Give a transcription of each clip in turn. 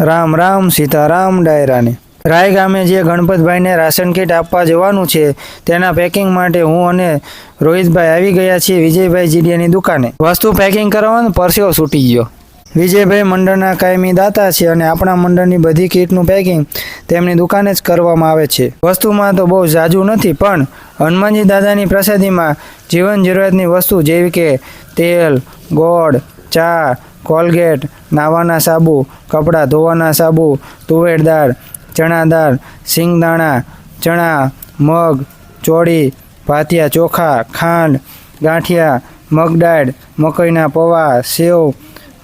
રામ રામ, સીતારામ, ડાયરાને. રાય ગામે જે ગણપતભાઈને ration kit આપવા જવાનું છે, તેના પેકિંગ માટે હું અને રોહિતભાઈ આવી ગયા છીએ વિજયભાઈ જીડિયાની દુકાને. વસ્તુ પેકિંગ કરવાનો પરસ્યો છૂટી ગયો. વિજયભાઈ મંડળના કાયમી દાતા છે અને આપણા મંડળની બધી કીટનું પેકિંગ તેમની દુકાને જ કરવામાં આવે છે. વસ્તુમાં તો બહુ જાજુ નથી, પણ હનુમાનજી દાદાની પ્રસાદીમાં જીવન જરૂરિયાતની વસ્તુ જેવી કે તેલ, ગોળ, ચા કોલગેટ, નાવાના સાબુ, કપડાં, ધોવાના સાબુ, તુવેર દાળ, ચણા દાળ, સિંગદાણા, ચણા, મગ, ચોળી, ભાતિયા ચોખા, ખાંડ, ગાંઠિયા મગદાળ મકઈના પૌવા, સેવ,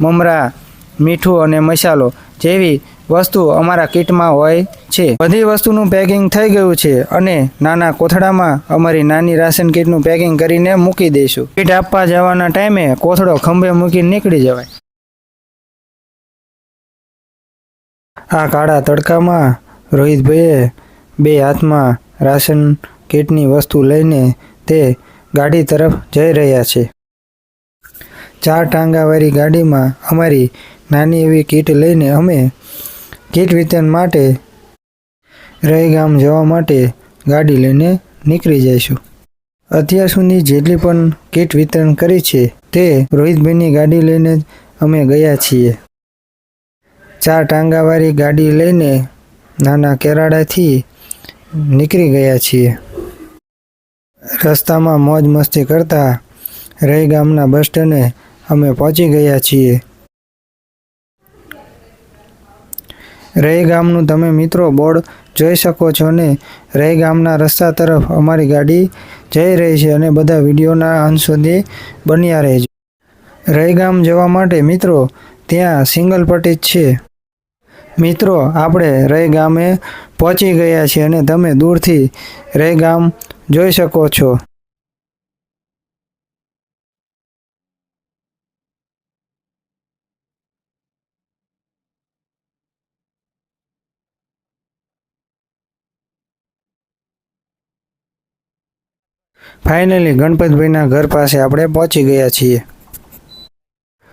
મમરા, મીઠું અને મસાલો જેવી વસ્તુ અમારા કીટમાં હોય છે. બધી વસ્તુનું પેકિંગ થઈ ગયું છે અને નાના કોથળામાં અમારી નાની રાશન કીટનું પેકિંગ કરીને મૂકી દઈશું. કીટ આપવા જવાના ટાઈમે કોથળો ખંભે મૂકીને નીકળી જવાય. આ કાળા તડકામાં રોહિતભાઈએ બે હાથમાં રાશન કીટની વસ્તુ લઈને તે ગાડી તરફ જઈ રહ્યા છે. ચાર ટાંગાવાળી ગાડીમાં અમારી નાની એવી કીટ લઈને અમે કીટ વિતરણ માટે રહીગામ જવા માટે ગાડી લઈને નીકળી જઈશું. અત્યાર સુધી જેટલી પણ કીટ વિતરણ કરી છે તે રોહિતભાઈની ગાડી લઈને જ અમે ગયા છીએ. ચાર ટાંગાવાળી ગાડી લઈને નાના કેરાડાથી નીકળી ગયા છીએ. રસ્તામાં મોજ મસ્તી કરતા રહી ગામના બસ સ્ટેન્ડે અમે પહોંચી ગયા છીએ. રહી ગામનું તમે મિત્રો બોર્ડ જોઈ શકો છો અને રહી ગામના રસ્તા તરફ અમારી ગાડી જઈ રહી છે અને બધા વિડીયોના અંત સુધી બન્યા રહેજો. રહી ગામ જવા માટે મિત્રો ત્યાં સિંગલ પટ્ટી છે. મિત્રો, આપણે રય ગામે પહોંચી ગયા છીએ અને તમે દૂરથી રય ગામ જોઈ શકો છો. ફાઇનલી ગણપતભાઈના ઘર પાસે આપણે પહોંચી ગયા છીએ.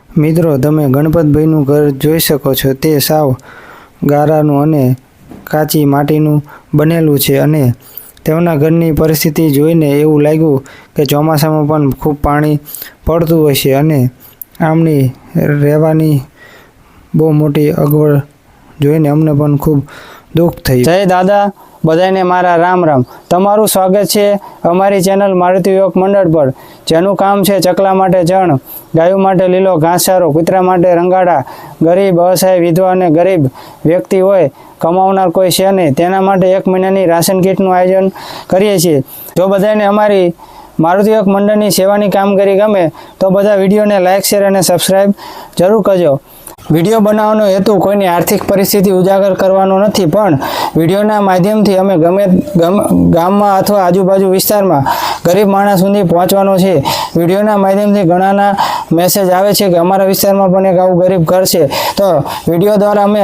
મિત્રો, તમે ગણપતભાઈનું ઘર જોઈ શકો છો, તે સાવ ગારાનું અને કાચી માટીનું બનેલું છે અને તેમના ઘરની પરિસ્થિતિ જોઈને એવું લાગ્યું કે ચોમાસામાં પણ ખૂબ પાણી પડતું છે અને આમની રહેવાની બહુ મોટી અગવડ જોઈને અમને પણ ખૂબ દુઃખ થયું. જય દાદા. બધાને મારા રામ રામ. તમારું સ્વાગત છે અમારી ચેનલ મારુતિ યોગ મંડળ પર. જેનું કામ છે ચકલા માટે જણ, ગાયો માટે લીલો ઘાસચારો, કૂતરા માટે રંગાડા, ગરીબ, અસહાય, વિધવા અને ગરીબ વ્યક્તિ હોય, કમાવનાર કોઈ છે નહીં. તેના માટે એક મહિનાની રાશન કીટનું આયોજન કરીએ છીએ. જો બધાને અમારી મારુતિ યોગ મંડળની સેવાની કામગીરી ગમે, તો બધા વિડીયોને લાઇક શેર અને સબસ્ક્રાઈબ જરૂર કરજો. વીડિયો બનાવવાનો હેતુ કોઈની આર્થિક પરિસ્થિતિ ઉજાગર કરવાનો નથી, પણ વિડીયોના માધ્યમથી અમે ગમે ગમ- ગામમાં અથવા આજુબાજુ વિસ્તારમાં ગરીબ માણસ સુધી પહોંચવાનો છે. વિડીયોના માધ્યમથી ઘણાના મેસેજ આવે છે કે અમારા વિસ્તારમાં પણ એક આવું ગરીબ ઘર છે. તો વીડિયો દ્વારા અમે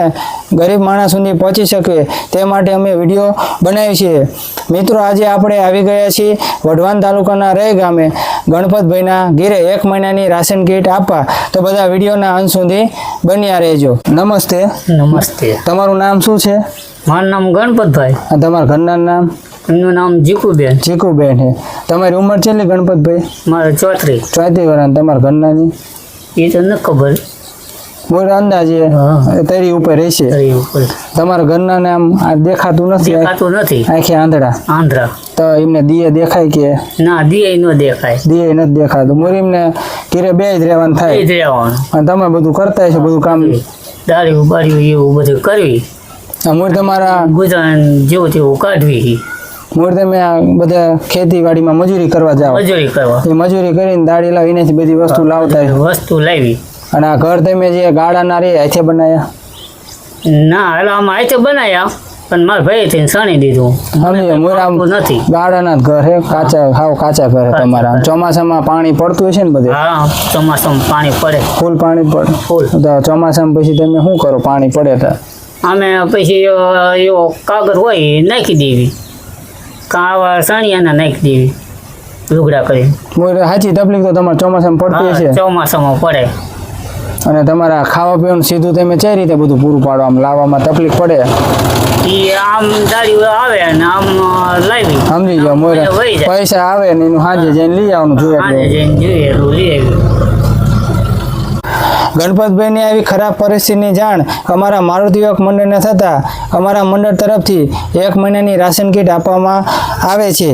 ગરીબ માણસ સુધી પહોંચી શકીએ. તે માટે અમે વીડિયો બનાવીએ છીએ. મિત્રો આજે આપણે આવી ગયા છીએ વઢવાન તાલુકાના રે ગામે. ગણપતભાઈના ઘેરે એક મહિનાની રાશન કીટ આપવા. તો બધા વિડીયોના અંત સુધી બન્યા રહેજો. નમસ્તે. નમસ્તે. તમારું નામ શું છે? મારું નામ ગણપતભાઈ. તમારા ઘરના નામ? એમનું નામ જીકુબેન. ચીકુબેન છે તમારી ઉંમર છેલ્લી ગણપતભાઈ? મારે ચોત્રીસ. ચોથી વર્ષ તમારા ઘરનાની? એ તો ન ખબર. બોલ અંદાજે. હા. તરી ઉપર રહેશે. તરી ઉપર. તમારા ઘરના આમ આ દેખાતું નથી દેખાતું નથી. આંખે આંધળા. આંધ્રા તો એમને દિયે દેખાય કે? ના દિયે ન દેખાય. દિયે નથી દેખાતું. મોર એમને ઘેરે બે જ રહેવાનું એ થાય જ રહેવાનું. અને તમે બધું કરતા હશો બધું કામ? દાળી ઉબાડ્યું એવું બધું કરવી. મોર તમારા ગુજરાન જેવું તેવું કાઢવી. મોર તમે આ બધા ખેતીવાડીમાં મજૂરી કરવા જાવ મજૂરી કરવા. એ મજૂરી કરીને દાડી લાવીને બધી વસ્તુ લાવતા વસ્તુ લાવી. અને આ ઘર તમે જે ગાળાના રે હાથે બનાયા? ના એટલે આમાં હાથે બનાવ્યા પણ મારા ભાઈ થઈને સણી દીધું. સમજે નથી. ગાડાના ઘર હે કાચા હાવ કાચા ઘર તમારા. ચોમાસામાં પાણી પડતું હશે ને બધે? હા ચોમાસામાં પાણી પડે. ફૂલ પાણી પડે. ફૂલ. તો ચોમાસામાં પછી તમે શું કરો? પાણી પડે તો? અમે પછી કાગળ હોય નાખી દેવી. કાવા સાણિયાના નાખી દેવી લુગડા કરી સાચી તકલીફ તો તમારે ચોમાસામાં પડતી હશે. ચોમાસામાં પડે. અને તમારા ખાવા પીવાનું સીધું તમે કઈ રીતે બધું પૂરું પાડો આમ લાવવામાં તકલીફ પડે? એ આમ દાડી આવે ને આમ લાવી. સમજી જાઓ મોરે. પૈસા આવે ને એનું હાજે જઈને લઈ આવવાનું જોઈએ જોઈએ લઈ આવ્યું. ગણપતભાઈની આવી ખરાબ પરિસ્થિતિની જાણ અમારા મારુતિ મંડળને થતાં અમારા મંડળ તરફથી એક મહિનાની રાશન કીટ આપવામાં આવે છે.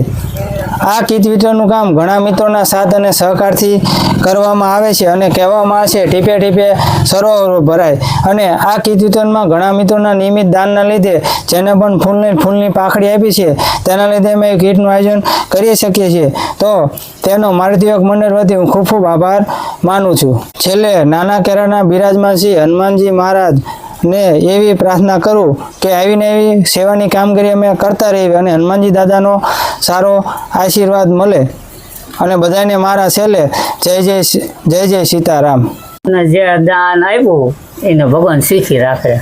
આ કીટ વિતરણનું કામ ઘણા મિત્રોના સાથ અને સહકારથી કરવામાં આવે છે અને કહેવામાં આવે છે, ટીપે ટીપે સરોવરો ભરાય. અને આ કીટ ઘણા મિત્રોના નિયમિત દાનના લીધે જેને પણ ફૂલની ફૂલની પાખડી આપી છે, તેના લીધે અમે કીટનું આયોજન કરી શકીએ છીએ. તો તેનો મારુતિ યુવક મંડળ વતી હું ખૂબ ખૂબ આભાર માનું છું. છેલ્લે નાના કેરાના બિરાજમાન શ્રી હનુમાનજી મહારાજ ને એવી પ્રાર્થના કરું કે આવીને એવી સેવાની કામગીરી અમે કરતા રહીએ અને હનુમાનજી દાદાનો સારો આશીર્વાદ મળે. અને બધાને મારા છેલ્લે જય જય જય જય સીતારામ. જે દાન આપ્યું, એને ભગવાન શીખી રાખે.